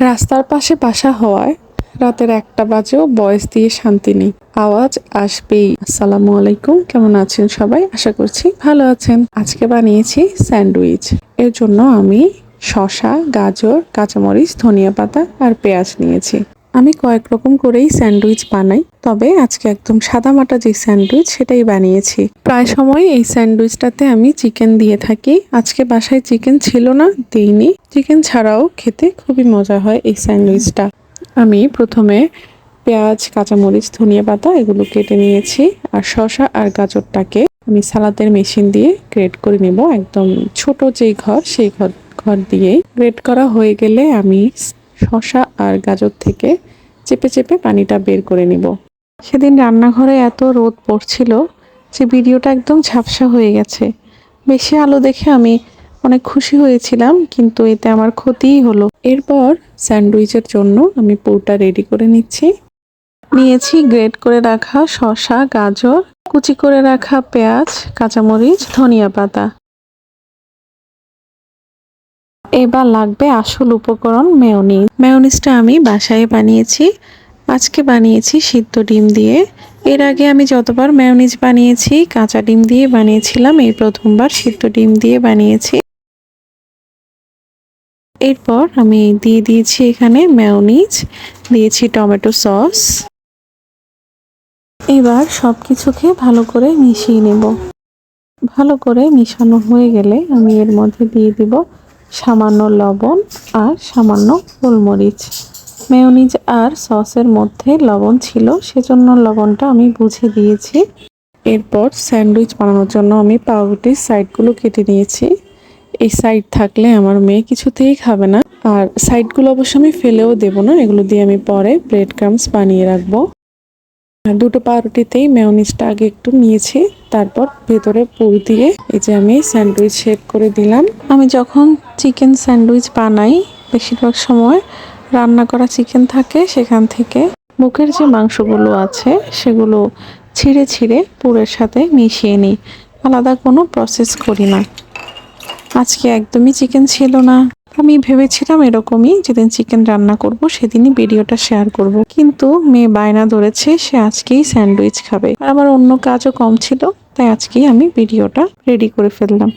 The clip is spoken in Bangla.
রাস্তার পাশে বাসা হওয়ায় রাতের একটা বাজেও বয়স দিয়ে শান্তি নেই। আওয়াজ আসবেই। আসসালামু আলাইকুম। কেমন আছেন সবাই? আশা করছি ভালো আছেন। আজকে বানিয়েছি স্যান্ডউইচ। এর জন্য আমি শশা গাজর, কাঁচামরিচ, ধনিয়া পাতা আর পেঁয়াজ নিয়েছি। আমি কয়েক রকম করেই স্যান্ডউইচ বানাই, তবে আজকে একদম সাদামাটা যে স্যান্ডউইচ সেটাই বানিয়েছি। প্রায় সময় এই স্যান্ডউইচটাতে আমি চিকেন দিয়ে থাকি। আজকে বাসায় চিকেন ছিল না, দিইনি। চিকেন ছাড়াও খেতে খুবই মজা হয় এই স্যান্ডউইচটা। আমি প্রথমে পেঁয়াজ, কাঁচামরিচ, ধনিয়া পাতা এগুলো কেটে নিয়েছি আর শসা আর গাজরটাকে আমি সালাদের মেশিন দিয়ে গ্রেড করে নেব। একদম ছোট যেই ঘর, সেই ঘর ঘর দিয়েই। গ্রেড করা হয়ে গেলে আমি শসা আর গাজর থেকে চেপে চেপে পানিটা বের করে নিব। সেদিন রান্নাঘরে এত রোদ পড়ছিল যে ভিডিওটা একদম ঝাপসা হয়ে গেছে। বেশি আলো দেখে আমি অনেক খুশি হয়েছিলাম, কিন্তু এতে আমার ক্ষতিই হলো। এরপর স্যান্ডউইচের জন্য আমি পুরটা রেডি করে নিচ্ছি। নিয়েছি গ্রেট করে রাখা শসা গাজর, কুচি করে রাখা পেঁয়াজ, কাঁচামরিচ, ধনিয়া পাতা। এবার লাগবে আসল উপকরণ মেয়নিজ। মেয়নিজটা আমি বাসায় বানিয়েছি। আজকে বানিয়েছি সিদ্ধ ডিম দিয়ে। এর আগে আমি যতবার মেয়নিজ বানিয়েছি, কাঁচা ডিম দিয়ে বানিয়েছিলাম, এই প্রথমবার সিদ্ধ ডিম দিয়ে বানিয়েছি। এরপর আমি দিয়ে দিয়েছি এখানে মেয়নিজ, দিয়েছি টমেটো সস। এবার সব কিছুকে ভালো করে মিশিয়ে নেব। ভালো করে মিশানো হয়ে গেলে আমি এর মধ্যে দিয়ে দিব সামান্য লবণ আর সামান্য গোলমরিচ। মেয়নিজ আর সসের মধ্যে লবণ ছিল, সেজন্য লবণটা আমি বুঝে দিয়েছি। এরপর স্যান্ডউইচ বানানোর জন্য আমি পাউরুটির সাইডগুলো কেটে নিয়েছি। এই সাইড থাকলে আমার মেয়ে কিছুতেই খাবে না। আর সাইডগুলো অবশ্য আমি ফেলেও দেবো না, এগুলো দিয়ে আমি পরে ব্রেড ক্রামস বানিয়ে রাখব। দুটো পাউরুটিতেই মেয়নিজটা আগে একটু নিয়েছি। তারপর ভেতরে পুর দিয়ে এই যে আমি স্যান্ডউইচ শেপ করে দিলাম। আমি যখন চিকেন স্যান্ডউইচ বানাই, বেশিরভাগ সময় রান্না করা চিকেন থাকে সেখান থেকে। মুখের যে মাংসগুলো আছে, সেগুলো ছিঁড়ে ছিঁড়ে পুরের সাথে মিশিয়ে নিই। আলাদা কোনো প্রসেস করি না। আজকে একদমই চিকেন ছিল না। আমি ভেবেছিলাম এরকমই যেদিন চিকেন রান্না করব, সেদিনই ভিডিওটা শেয়ার করব। কিন্তু মেয়ে বায়না ধরেছে, সে আজকেই স্যান্ডউইচ খাবে। আর আমার অন্য কাজও কম ছিল। তাই আজকেই আমি ভিডিওটা রেডি করে ফেললাম।